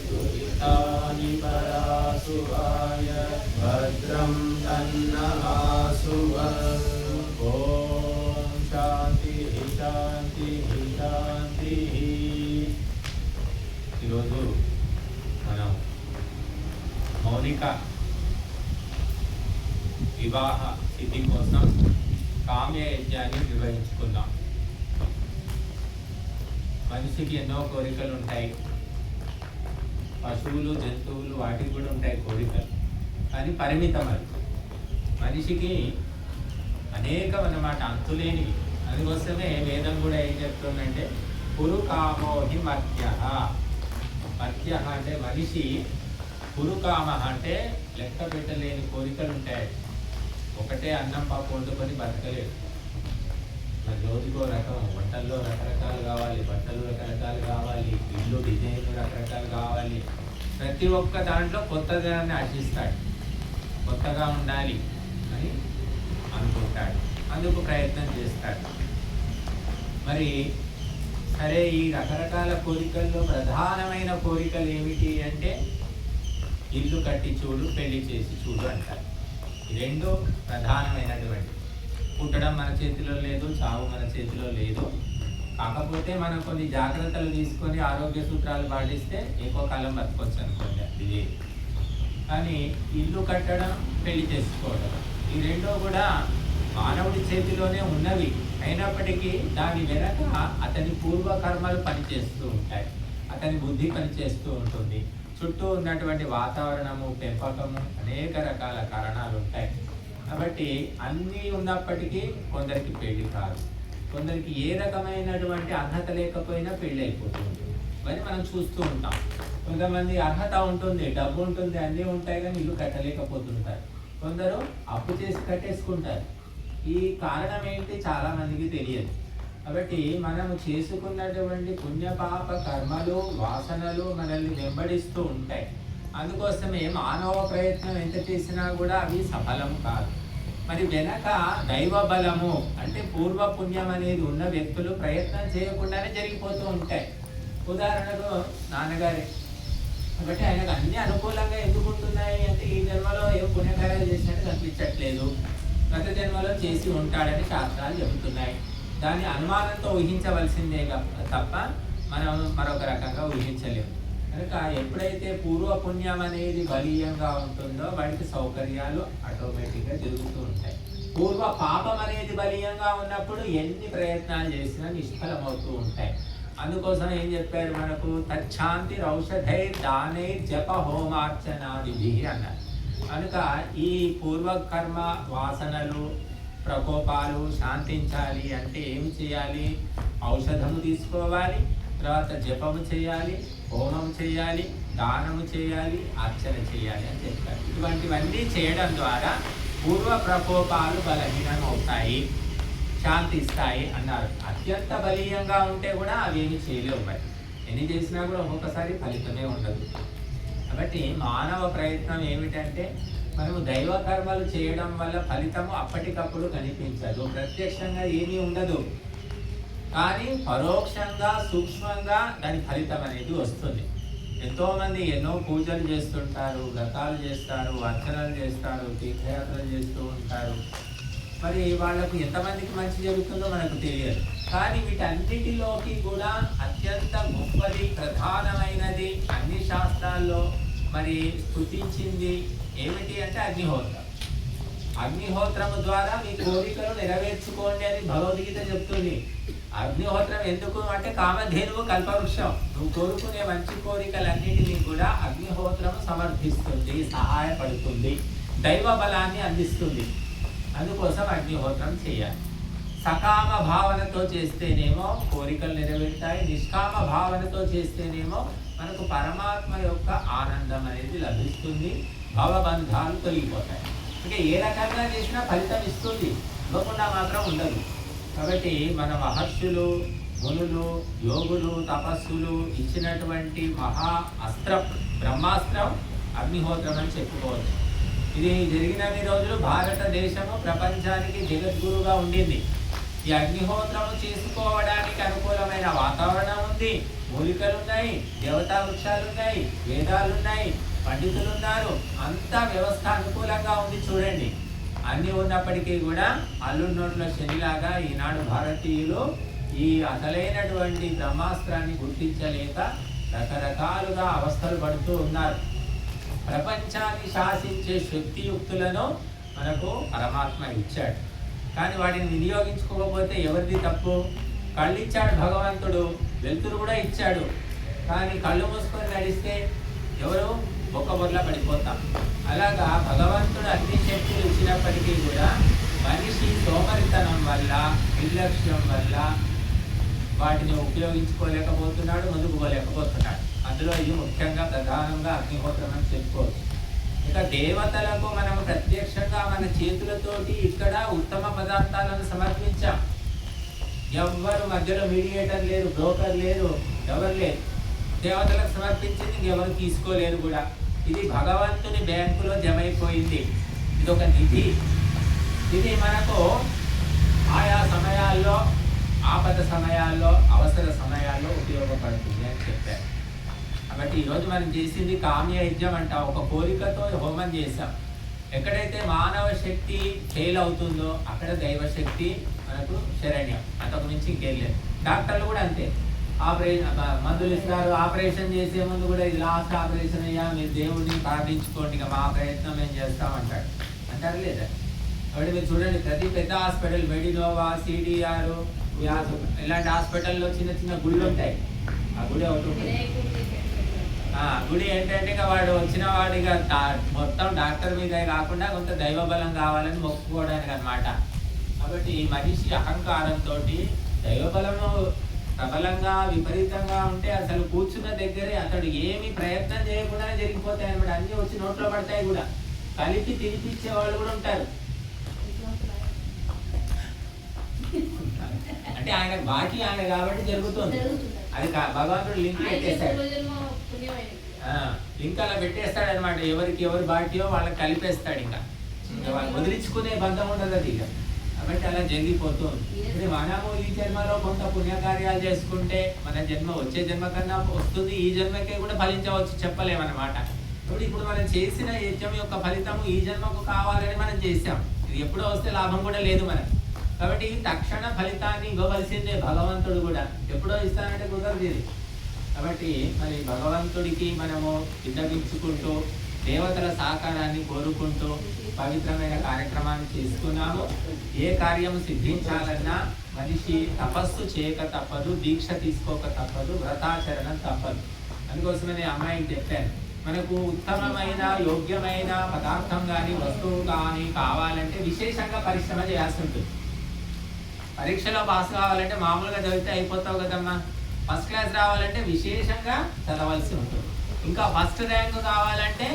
दुरितानि परासुवाय भद्रं तन्नहासुव ॐ శాంతిః శాంతిః శాంతిః ఈరోజు మనం మౌలిక వివాహ సిద్ధి కోసం కామ్య యజ్ఞాన్ని నిర్వహించుకుందాం మనిషికి ఎన్నో కోరికలు ఉంటాయి పశువులు జంతువులు వాటికి కూడా ఉంటాయి కోరికలు. కానీ పరిమితం అది. మనిషికి అనేకం అన్నమాట అంతులేనివి. అందుకోసమే వేదం కూడా ఏం చెప్తుందంటే పురు కామోహి మధ్య మధ్య అంటే మనిషి పురుకామ అంటే లెక్క పెట్టలేని కోరికలు ఉంటాయి. ఒకటే అన్నం పప్పు వండుకొని బతకలేదు మరి రోజుకో రకం వంటల్లో రకరకాలు కావాలి బట్టలు రకరకాలు కావాలి ఇల్లు డిజైన్లు రకరకాలు కావాలి. ప్రతి ఒక్క దాంట్లో కొత్తదనాన్ని ఆశిస్తాడు. కొత్తగా ఉండాలి అని అనుకుంటాడు. అందుకు ప్రయత్నం చేస్తాడు. మరి సరే ఈ రకరకాల కోరికల్లో ప్రధానమైన కోరికలు ఏమిటి అంటే ఇల్లు కట్టి చూడు పెళ్ళి చేసి చూడు అంటారు. రెండో ప్రధానమైనటువంటి పుట్టడం మన చేతిలో లేదు చావు మన చేతిలో లేదు. కాకపోతే మనం కొన్ని జాగ్రత్తలు తీసుకొని ఆరోగ్య సూత్రాలు పాటిస్తే ఎక్కువ కాలం బతకొచ్చు అనుకోండి అది కానీ ఇల్లు కట్టడం పెళ్ళి చేసుకోవడం ఈ రెండో కూడా మానవుడి చేతిలోనే ఉన్నవి. అయినప్పటికీ దాని వెనక అతని పూర్వకర్మలు పనిచేస్తూ ఉంటాయి. అతని బుద్ధి పనిచేస్తూ ఉంటుంది. చుట్టూ ఉన్నటువంటి వాతావరణము పెంపకము అనేక రకాల కారణాలు ఉంటాయి. కాబట్టి అన్నీ ఉన్నప్పటికీ కొందరికి పెళ్ళి కాదు. కొందరికి ఏ రకమైనటువంటి అర్హత లేకపోయినా పెళ్ళి అయిపోతుంది. అని మనం చూస్తూ ఉంటాం. కొంతమంది అర్హత ఉంటుంది డబ్బు ఉంటుంది అన్నీ ఉంటాయి కానీ ఇల్లు కట్టలేకపోతుంటారు. కొందరు అప్పు చేసి కట్టేసుకుంటారు. ఈ కారణం ఏంటి చాలా మందికి తెలియదు. కాబట్టి మనం చేసుకున్నటువంటి పుణ్యపాప కర్మలు వాసనలు మనల్ని వెంబడిస్తూ ఉంటాయి. అందుకోసమే మానవ ప్రయత్నం ఎంత చేసినా కూడా అవి సఫలం కాదు. మరి వెనక దైవ బలము అంటే పూర్వ పుణ్యం అనేది ఉన్న వ్యక్తులు ప్రయత్నం చేయకుండానే జరిగిపోతూ ఉంటాయి. ఉదాహరణకు నాన్నగారి కాబట్టి ఆయనకు అన్ని అనుకూలంగా ఎందుకు ఉంటున్నాయి అంటే ఈ జన్మలో ఏం పుణ్యకార్యాలు చేసినట్టు కనిపించట్లేదు. గత జన్మలో చేసి ఉంటాడని శాస్త్రాలు చెబుతున్నాయి. దాన్ని అనుమానంతో ఊహించవలసిందే తప్ప మనం మరొక రకంగా ఊహించలేము. కనుక ఎప్పుడైతే పూర్వ పుణ్యం అనేది బలీయంగా ఉంటుందో వాడికి సౌకర్యాలు ఆటోమేటిక్గా జరుగుతూ ఉంటాయి. పూర్వ పాపం అనేది బలీయంగా ఉన్నప్పుడు ఎన్ని ప్రయత్నాలు చేసినా నిష్ఫలమవుతూ ఉంటాయి. అందుకోసం ఏం చెప్పారు మనకు? తచ్చాంతి ఔషధై దానై జప హోమార్చనాది అన్నారు. కనుక ఈ పూర్వకర్మ వాసనలు ప్రకోపాలు శాంతించాలి అంటే ఏమి చేయాలి? ఔషధము తీసుకోవాలి తర్వాత జపము చేయాలి హోమం చేయాలి దానము చేయాలి అర్చన చేయాలి అని చెప్పారు. ఇటువంటివన్నీ చేయడం ద్వారా పూర్వ ప్రకోపాలు బలహీనమవుతాయి శాంతిస్తాయి అన్నారు. అత్యంత బలీయంగా ఉంటే కూడా అవి ఏమి చేయలేవు మరి. ఎన్ని చేసినా కూడా ఒక్కొక్కసారి ఫలితమే ఉండదు. కాబట్టి మానవ ప్రయత్నం ఏమిటంటే మనము దైవ కర్మలు చేయడం వల్ల ఫలితము అప్పటికప్పుడు కనిపించదు. ప్రత్యక్షంగా ఏమీ ఉండదు. కానీ పరోక్షంగా సూక్ష్మంగా దాని ఫలితం అనేది వస్తుంది. ఎంతోమంది ఎన్నో పూజలు చేస్తుంటారు వ్రతాలు చేస్తారు అర్చనలు చేస్తారు తీర్థయాత్రలు చేస్తూ ఉంటారు. మరి వాళ్ళకు ఎంతమందికి మంచి జరుగుతుందో మనకు తెలియదు. కానీ వీటన్నిటిలోకి కూడా అత్యంత గొప్పది ప్రధానమైనది అన్ని శాస్త్రాల్లో మరి స్థుతించింది ఏమిటి అంటే అగ్నిహోత్రం. అగ్నిహోత్రము ద్వారా మీ కోరికలు నెరవేర్చుకోండి అని భగవద్గీత చెప్తుంది. అగ్నిహోత్రం ఎందుకు అంటే కామధేనువు కల్పవృక్షం. నువ్వు కోరుకునే మంచి కోరికలన్నింటినీ కూడా అగ్నిహోత్రం సమర్థిస్తుంది సహాయపడుతుంది దైవ బలాన్ని అందిస్తుంది. అందుకోసం అగ్నిహోత్రం చేయాలి. సకామ భావనతో చేస్తేనేమో కోరికలు నెరవేరుతాయి నిష్కామ భావనతో చేస్తేనేమో మనకు పరమాత్మ యొక్క ఆనందం అనేది లభిస్తుంది భవబంధాలు తొలగిపోతాయి. అంటే ఏ రకంగా చేసినా ఫలితం ఇస్తుంది. ఇవ్వకుండా మాత్రం ఉండదు. కాబట్టి మన మహర్షులు మునులు యోగులు తపస్సులు ఇచ్చినటువంటి మహా అస్త్రం బ్రహ్మాస్త్రం అగ్నిహోత్రం అని చెప్పుకోవచ్చు. ఇది జరిగినన్ని రోజులు భారతదేశము ప్రపంచానికి జగద్గురుగా ఉండింది. ఈ అగ్నిహోత్రం చేసుకోవడానికి అనుకూలమైన వాతావరణం ఉంది. ఉంది మూలికలు ఉన్నాయి దేవతా వృక్షాలు ఉన్నాయి వేదాలు ఉన్నాయి పండితులు ఉన్నారు అంతా వ్యవస్థ అనుకూలంగా ఉంది చూడండి. అన్ని ఉన్నప్పటికీ కూడా అల్లున్నోళ్ళ శనిలాగా ఈనాడు భారతీయులు ఈ అసలైనటువంటి బ్రహ్మాస్త్రాన్ని గుర్తించలేక రకరకాలుగా అవస్థలు పడుతూ ఉన్నారు. ప్రపంచాన్ని శాసించే శక్తియుక్తులను మనకు పరమాత్మ ఇచ్చాడు. కానీ వాటిని వినియోగించుకోకపోతే ఎవరిది తప్పు? కళ్ళు ఇచ్చాడు భగవంతుడు వెలుతురు కూడా ఇచ్చాడు. కానీ కళ్ళు మూసుకొని నడిస్తే ఎవరు? ఒక్క బొర్ల పడిపోతాం. అలాగా భగవంతుడు అన్ని శక్తులు ఇచ్చినప్పటికీ కూడా మనిషి సోమరితనం వల్ల నిర్లక్ష్యం వల్ల వాటిని ఉపయోగించుకోలేకపోతున్నాడు ముందుకోలేకపోతున్నాడు అందులో ఇది ముఖ్యంగా ప్రధానంగా అగ్నిహోత్రం అని చెప్పుకోవచ్చు. ఇక దేవతలకు మనం ప్రత్యక్షంగా మన చేతులతోటి ఇక్కడ ఉత్తమ పదార్థాలను సమర్పించాం. ఎవ్వరు మధ్యలో మీడియేటర్ లేరు బ్రోకర్ లేరు ఎవరు లేరు. దేవతలకు సమర్పించింది ఎవరు తీసుకోలేరు కూడా. ఇది భగవంతుని బ్యాంకులో జమ అయిపోయింది ఇది ఒక నిధి. ఇది మనకు ఆయా సమయాల్లో ఆపద సమయాల్లో అవసర సమయాల్లో ఉపయోగపడుతుంది అని చెప్పారు. కాబట్టి ఈరోజు మనం చేసింది కామ్య యజ్ఞం అంట. ఒక కోరికతో హోమం చేశాం. ఎక్కడైతే మానవ శక్తి ఫెయిల్ అవుతుందో అక్కడ దైవశక్తి మనకు శరణ్యం. అంతకు మించి ఇంకేం లేదు. డాక్టర్లు కూడా అంతే. ఆపరేషన్ మందులు ఇస్తారు. ఆపరేషన్ చేసే ముందు కూడా ఇది లాస్ట్ ఆపరేషన్ అయ్యా. మీరు దేవుడిని ప్రార్థించుకోండి. ఇక మా ప్రయత్నం మేము చేస్తామంటాడు. అంటారు లేదా? కాబట్టి మీరు చూడండి ప్రతి పెద్ద హాస్పిటల్ మెడినోవా సిడిఆర్ ఇలాంటి హాస్పిటల్లో చిన్న చిన్న గుళ్ళు ఉంటాయి. ఆ గుడి ఒకటి ఉంటుంది. ఆ గుడి ఏంటంటే ఇక వాడు వచ్చిన వాడు ఇక మొత్తం డాక్టర్ మీద కాకుండా కొంత దైవ బలం కావాలని మొక్కుకోవడానికి అన్నమాట కాబట్టి మనిషి అహంకారంతో దైవ బలము ప్రబలంగా విపరీతంగా ఉంటే అసలు కూర్చున్న దగ్గరే అతడు ఏమి ప్రయత్నం చేయకుండానే జరిగిపోతాయి అనమాట అన్ని వచ్చి నోట్లో పడతాయి కూడా. కలిపి తినిపించే వాళ్ళు కూడా ఉంటారు. అంటే ఆయన బాకీ ఆయన కాబట్టి జరుగుతుంది. అది భగవంతుడు లింక్ పెట్టేశాడు. ఆ, లింక్ అలా పెట్టేస్తాడు అనమాట ఎవరికి ఎవరు బాటియో వాళ్ళకి కలిపేస్తాడు ఇంకా. ఇంకా వాళ్ళు వదిలించుకునే బంధం ఉండదు అది ఇక. కాబట్టి అలా జరిగిపోతుంది మనము ఈ జన్మలో కొంత పుణ్యకార్యాలు చేసుకుంటే మన జన్మ వచ్చే జన్మ కన్నా వస్తుంది ఈ జన్మకే కూడా ఫలించవచ్చు చెప్పలేమన్నమాట. ఇప్పుడు ఇప్పుడు మనం చేసిన యజ్ఞం యొక్క ఫలితము ఈ జన్మకు కావాలని మనం చేసాం ఇది ఎప్పుడో వస్తే లాభం కూడా లేదు మనకు. కాబట్టి తక్షణ ఫలితాన్ని ఇవ్వవలసిందే భగవంతుడు కూడా. ఎప్పుడో ఇస్తానంటే కుదరదు ఇది. కాబట్టి మరి భగవంతుడికి మనము విన్నవించుకుంటూ దేవతల సహకారాన్ని కోరుకుంటూ పవిత్రమైన కార్యక్రమాన్ని చేసుకున్నాము ఏ కార్యం సిద్ధించాలన్నా మనిషి తపస్సు చేయక తప్పదు దీక్ష తీసుకోక తప్పదు వ్రతాచరణం తప్పదు. అందుకోసమనే అమ్మాయికి చెప్పాను. మనకు ఉత్తమమైన యోగ్యమైన పదార్థం కానీ వస్తువు కానీ కావాలంటే విశేషంగా పరిశ్రమ చేయాల్సి ఉంటుంది. పరీక్షలో పాస్ కావాలంటే మామూలుగా చదివితే అయిపోతావు కదమ్మా. ఫస్ట్ క్లాస్ రావాలంటే విశేషంగా చదవాల్సి ఉంటుంది. ఇంకా ఫస్ట్ ర్యాంక్ కావాలంటే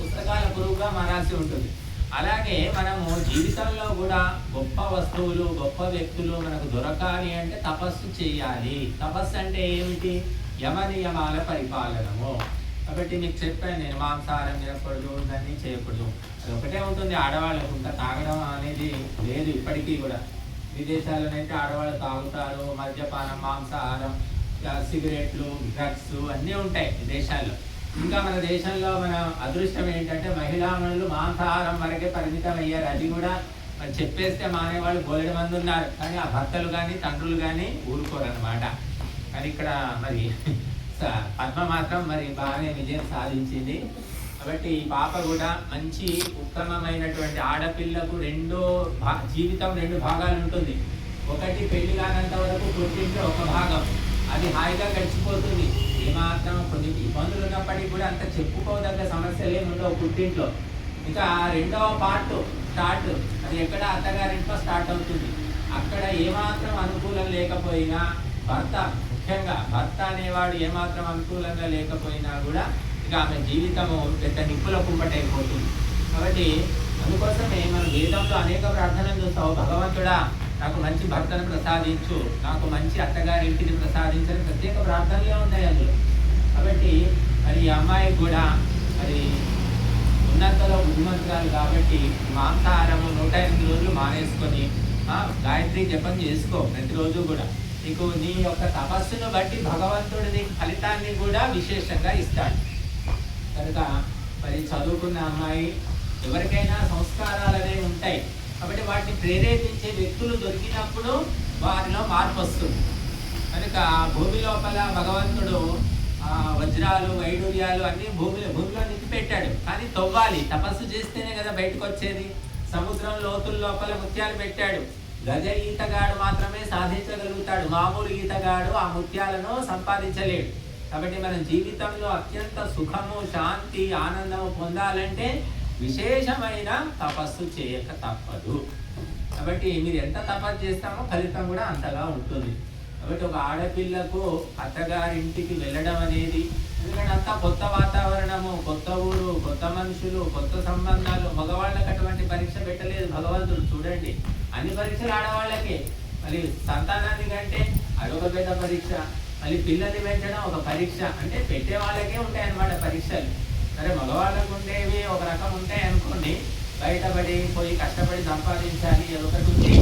పుస్తకాల గురువుగా మారాల్సి ఉంటుంది. అలాగే మనము జీవితంలో కూడా గొప్ప వస్తువులు గొప్ప వ్యక్తులు మనకు దొరకాలి అంటే తపస్సు చేయాలి. తపస్సు అంటే ఏమిటి? యమ నియమాల పరిపాలనము. కాబట్టి మీకు చెప్పాను నేను మాంసాహారం తినకూడదు దాన్ని చేయకూడదు. అది ఒకటే ఉంటుంది ఆడవాళ్ళకు ఇంకా తాగడం అనేది లేదు ఇప్పటికీ కూడా. విదేశాల్లోనైతే ఆడవాళ్ళు తాగుతారు మద్యపానం మాంసాహారం సిగరెట్లు డ్రగ్స్ అన్నీ ఉంటాయి విదేశాల్లో ఇంకా మన దేశంలో మన అదృష్టం ఏంటంటే మహిళామణులు మాంసాహారం వరకే పరిమితం అయ్యారు అది కూడా మరి చెప్పేస్తే మానేవాళ్ళు బోలెడు మంది ఉన్నారు. కానీ ఆ భర్తలు కానీ తండ్రులు కానీ ఊరుకోరు అనమాట కానీ ఇక్కడ మరి స- పద్మ మాత్రం మరి బాగానే విజయం సాధించింది. కాబట్టి ఈ పాప కూడా మంచి ఉత్తమమైనటువంటి ఆడపిల్లకు రెండో భా జీవితం రెండు భాగాలు ఉంటుంది. ఒకటి పెళ్ళి కానంత వరకు పుట్టింట్లో ఒక భాగం. అది హాయిగా గడిచిపోతుంది. ఏమాత్రం కొన్ని ఇబ్బందులు ఉన్నప్పటికీ కూడా అంత చెప్పుకోదగ్గ సమస్యలు ఏమి ఉండవు పుట్టింట్లో. ఇంకా రెండవ పార్ట్ స్టార్ట్ అది ఎక్కడ అత్తగారింట్లో స్టార్ట్ అవుతుంది. అక్కడ ఏమాత్రం అనుకూలం లేకపోయినా భర్త ముఖ్యంగా భర్త అనేవాడు ఏమాత్రం అనుకూలంగా లేకపోయినా కూడా ఇక ఆమె జీవితము పెద్ద నిప్పుల కుంపటైపోతుంది కాబట్టి అందుకోసమే మనం వేదంలో అనేక ప్రార్థనలు చూస్తావు భగవంతుడా నాకు మంచి భర్తను ప్రసాదించు. నాకు మంచి అత్తగారింటిని ప్రసాదించని ప్రత్యేక ప్రార్థనలే ఉన్నాయి అందులో. కాబట్టి మరి ఈ అమ్మాయికి కూడా మరి ఉన్నంతలో బుద్ధిమంతురాలు కాబట్టి మాంసాహారము నూట ఎనిమిది రోజులు మానేసుకొని గాయత్రి జపం చేసుకో ప్రతిరోజు కూడా. నీకు నీ యొక్క తపస్సును బట్టి భగవంతుడు ఫలితాన్ని కూడా విశేషంగా ఇస్తాడు. కనుక మరి చదువుకున్న అమ్మాయి ఎవరికైనా సంస్కారాలు అనేవి ఉంటాయి. కాబట్టి వాటిని ప్రేరేపించే వ్యక్తులు దొరికినప్పుడు వారిలో మార్పు వస్తుంది. కనుక భూమి లోపల భగవంతుడు వజ్రాలు వైడూర్యాలు అన్ని భూమిలో భూమిలో నింపి పెట్టాడు కానీ తవ్వాలి. తపస్సు చేస్తేనే కదా బయటకు వచ్చేది సముద్రం లోతుల లోపల ముత్యాలు పెట్టాడు. గజ ఈతగాడు మాత్రమే సాధించగలుగుతాడు. మామూలు ఈతగాడు ఆ ముత్యాలను సంపాదించలేడు. కాబట్టి మన జీవితంలో అత్యంత సుఖము శాంతి ఆనందము పొందాలంటే విశేషమైన తపస్సు చేయక తప్పదు. కాబట్టి మీరు ఎంత తపస్సు చేస్తామో ఫలితం కూడా అంతగా ఉంటుంది. కాబట్టి ఒక ఆడపిల్లకు అత్తగారింటికి వెళ్ళడం అనేది ఎందుకంటే అంతా కొత్త వాతావరణము కొత్త ఊరు కొత్త మనుషులు కొత్త సంబంధాలు. మగవాళ్ళకి అటువంటి పరీక్ష పెట్టలేదు భగవంతుడు చూడండి. అన్ని పరీక్షలు ఆడవాళ్ళకే. మళ్ళీ సంతానాన్ని కంటే అదొక పెద్ద పరీక్ష. మళ్ళీ పిల్లల్ని పెంచడం ఒక పరీక్ష. అంటే పెట్టే వాళ్ళకే ఉంటాయన్నమాట పరీక్షలు. సరే మగవాళ్ళకు ఉండేవి ఒక రకం ఉంటాయి అనుకోండి బయటపడి పోయి కష్టపడి సంపాదించాలి ఒకటి ఉంది.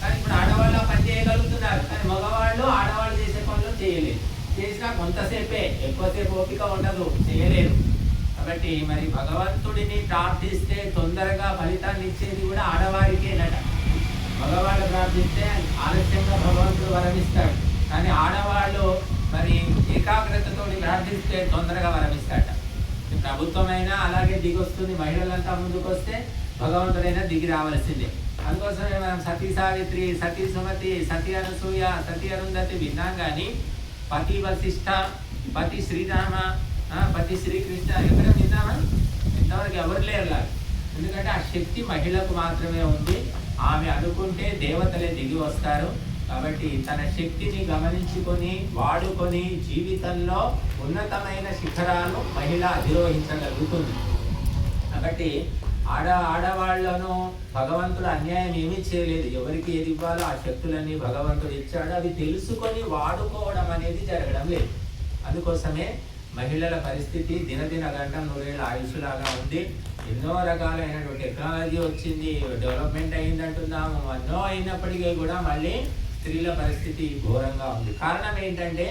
కానీ ఇప్పుడు ఆడవాళ్ళు పని చేయగలుగుతున్నారు. కానీ మగవాళ్ళు ఆడవాళ్ళు చేసే పనులు చేయలేరు. చేసినా కొంతసేపే ఎక్కువసేపు ఓపిక ఉండదు చేయలేరు. కాబట్టి మరి భగవంతుడిని ప్రార్థిస్తే తొందరగా ఫలితాన్ని ఇచ్చేది కూడా ఆడవారికేనట. మగవాళ్ళు ప్రార్థిస్తే ఆలస్యంగా భగవంతుడు వరమిస్తాడు. కానీ ఆడవాళ్ళు మరి ఏకాగ్రతతో ప్రార్థిస్తే తొందరగా వరమిస్తాడట. ప్రభుత్వమైనా అలాగే దిగొస్తుంది మహిళలంతా ముందుకు వస్తే భగవంతుడైనా దిగి రావాల్సిందే. అందుకోసమే మనం సతీ సావిత్రి సతీ సుమతి సతీ అనసూయ సతీ అరుంధతి విన్నాం కానీ పతి వశిష్ఠ పతి శ్రీరామ పతి శ్రీకృష్ణ ఎక్కడ విన్నామా? ఇంతవరకు ఎవరు లేరు ఎందుకంటే ఆ శక్తి మహిళకు మాత్రమే ఉంది. ఆమె అనుకుంటే దేవతలే దిగి వస్తారు. కాబట్టి తన శక్తిని గమనించుకొని వాడుకొని జీవితంలో ఉన్నతమైన శిఖరాలు మహిళ అధిరోహించగలుగుతుంది. కాబట్టి ఆడ ఆడవాళ్ళను భగవంతుడు అన్యాయం ఏమీ చేయలేదు. ఎవరికి ఏది ఇవ్వాలో ఆ శక్తులన్నీ భగవంతుడు ఇచ్చాడు. అవి తెలుసుకొని వాడుకోవడం అనేది జరగడం లేదు. అందుకోసమే మహిళల పరిస్థితి దినదిన గంట నూరేళ్ళ ఆయుష్లాగా ఉంది. ఎన్నో రకాలైనటువంటి టెక్నాలజీ వచ్చింది. డెవలప్మెంట్ అయింది అంటున్నాము ఎన్నో అయినప్పటికీ కూడా మళ్ళీ స్త్రీల పరిస్థితి ఘోరంగా ఉంది. కారణం ఏంటంటే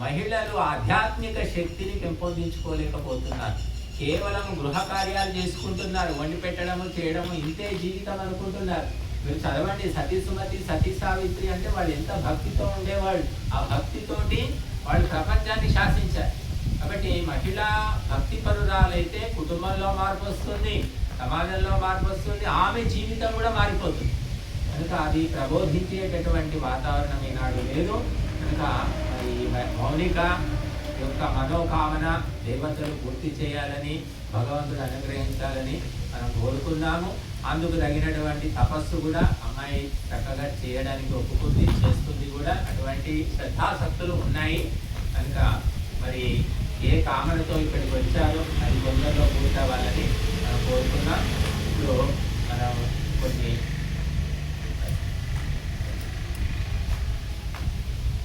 మహిళలు ఆధ్యాత్మిక శక్తిని పెంపొందించుకోలేకపోతున్నారు. కేవలం గృహ కార్యాలు చేసుకుంటున్నారు వండి పెట్టడము చేయడము ఇంతే జీవితం అనుకుంటున్నారు. మీరు చదవండి సతీ సుమతి సతీ సావిత్రి అంటే వాళ్ళు ఎంత భక్తితో ఉండేవాళ్ళు. ఆ భక్తితోటి వాళ్ళు ప్రపంచాన్ని శాసించారు. కాబట్టి మహిళ భక్తిపరురాలైతే కుటుంబంలో మార్పు వస్తుంది సమాజంలో మార్పు వస్తుంది ఆమె జీవితం కూడా మారిపోతుంది. కనుక అది ప్రబోధించేటటువంటి వాతావరణం ఈనాడు లేదు. కనుక మౌలిక యొక్క మనోకామన దేవతలు పూర్తి చేయాలని భగవంతుడు అనుగ్రహించాలని మనం కోరుకున్నాము. అందుకు తగినటువంటి తపస్సు కూడా అమ్మాయి చక్కగా చేయడానికి ఒప్పుకుంది చేస్తుంది కూడా. అటువంటి శ్రద్ధాశక్తులు ఉన్నాయి. కనుక మరి ఏ కామనతో ఇక్కడికి వచ్చారో అది కొందరిలో పూర్తవ్వాలని మనం కోరుకున్నాం. ఇప్పుడు మనం కొన్ని